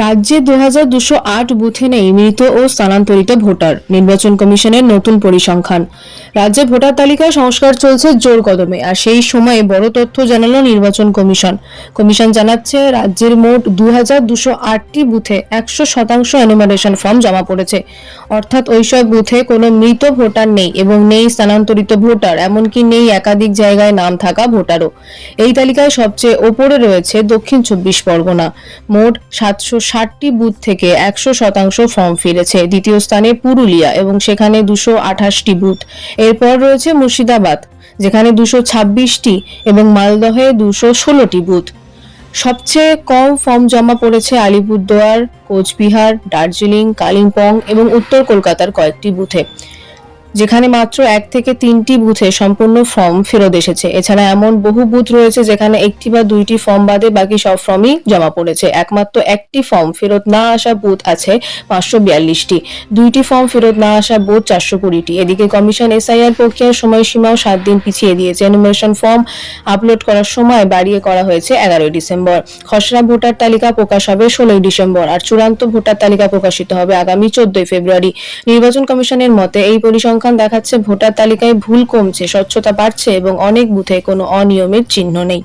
রাজ্যে দু হাজার দুশো আট বুথে নেই মৃত ও স্থানান্তরিত ভোটার, নির্বাচন কমিশনের নতুন পরিসংখ্যান। রাজ্যে ভোটার তালিকায় সংস্কার চলছে জোর কদমে, আর সেই সময়ে বড় তথ্য জানালো নির্বাচন কমিশন। কমিশন জানাচ্ছে, রাজ্যের মোট দু হাজার দুশো আটটি বুথে একশো শতাংশ অ্যানিমারেশন ফর্ম জমা পড়েছে। অর্থাৎ ওইসব বুথে কোনো মৃত ভোটার নেই এবং নেই স্থানান্তরিত ভোটার, এমনকি নেই একাধিক জায়গায় নাম থাকা ভোটারও। এই তালিকায় সবচেয়ে ওপরে রয়েছে দক্ষিণ চব্বিশ পরগনা। মোট সাতশো ষাটটি বুথ থেকে একশো শতাংশ ফর্ম ফিরেছে। দ্বিতীয় স্থানে পুরুলিয়া এবং সেখানে দুশো আঠাশটি বুথ। এরপর রয়েছে মুর্শিদাবাদ, যেখানে দুশো ছাব্বিশটি এবং মালদহে দুশো ষোলোটি বুথ। সবচেয়ে কম ফর্ম জমা পড়েছে আলিপুরদুয়ার, কোচবিহার, দার্জিলিং, কালিম্পং এবং উত্তর কলকাতার কয়েকটি বুথে। যেখানে মাত্র এক থেকে তিনটি বুথে সম্পূর্ণ ফর্ম ফেরত এসেছে। এছাড়া এমন বহু বুথ রয়েছে যেখানে একটি বা দুইটি ফর্ম বাদে বাকি সব ফর্মই জমা পড়েছে। একমাত্র একটি ফর্ম ফেরত না আসা বুথ আছে পাঁচশো বিয়াল্লিশটি। দুইটি ফর্ম ফেরত না আসা বুথ চারশো কুড়িটি। এদিকে কমিশন এসআইআর প্রক্রিয়ার সময়সীমাও সাত দিন পিছিয়ে দিয়েছে। এনুমারেশন ফর্ম আপলোড করার সময় বাড়িয়ে করা হয়েছে এগারোই ডিসেম্বর। খসড়া ভোটার তালিকা প্রকাশ হবে ষোলোই ডিসেম্বর আর চূড়ান্ত ভোটার তালিকা প্রকাশিত হবে আগামী চোদ্দই ফেব্রুয়ারি। নির্বাচন কমিশনের মতে এই পরিসংখ্যান দেখাচ্ছে ভোটার তালিকায় ভুল কমছে স্বচ্ছতা বাড়ছে এবং অনেক বুথে কোনো অনিয়মের চিহ্ন নেই।